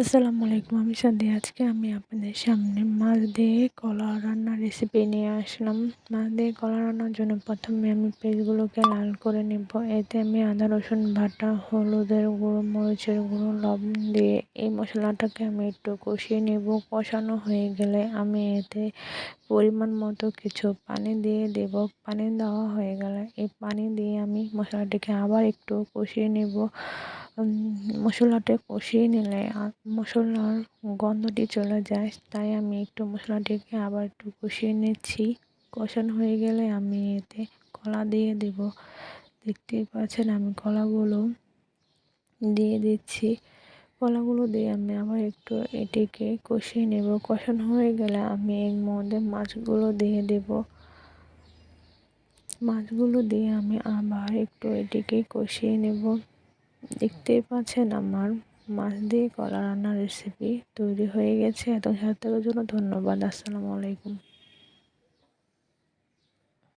আসসালামু আলাইকুম, আমি সাদি আজকে আমি আপনাদের সামনে মাছ দিয়ে কলা রান্নার রেসিপি নিয়ে আসলাম। মাছ দিয়ে কলা রান্নার জন্য প্রথমে আমি পেঁয়াজগুলোকে লাল করে নেব। এতে আমি আদা, রসুন বাটা, হলুদের গুঁড়ো, মরিচের গুঁড়ো, লবণ দিয়ে এই মশলাটাকে আমি একটু কষিয়ে নেব। কষানো হয়ে গেলে আমি এতে পরিমাণ মতো কিছু পানি দিয়ে দেব। পানি দেওয়া হয়ে গেলে এই পানি দিয়ে আমি মশলাটিকে আবার একটু কষিয়ে নেব। মশলাটা কষিয়ে নিলে মশলার গন্ধটি চলে যায়, তাই আমি একটু মশলাটিকে আবার একটু কষিয়ে নিচ্ছি। কষানো হয়ে গেলে আমি এতে কলা দিয়ে দেব। দেখতেই পাচ্ছেন আমি কলাগুলো দিয়ে দিচ্ছি। কলাগুলো দিয়ে আমি আবার একটু এটিকে কষিয়ে নেব। কষানো হয়ে গেলে আমি এর মধ্যে মাছগুলো দিয়ে দেব। মাছগুলো দিয়ে আমি আবার একটু এটিকে কষিয়ে নেব। দেখতেই পাচ্ছেন আমার মাছ দিয়ে কলা রান্নার রেসিপি তৈরি হয়ে গেছে। এত সাথে জন্য ধন্যবাদ। আসসালামু আলাইকুম।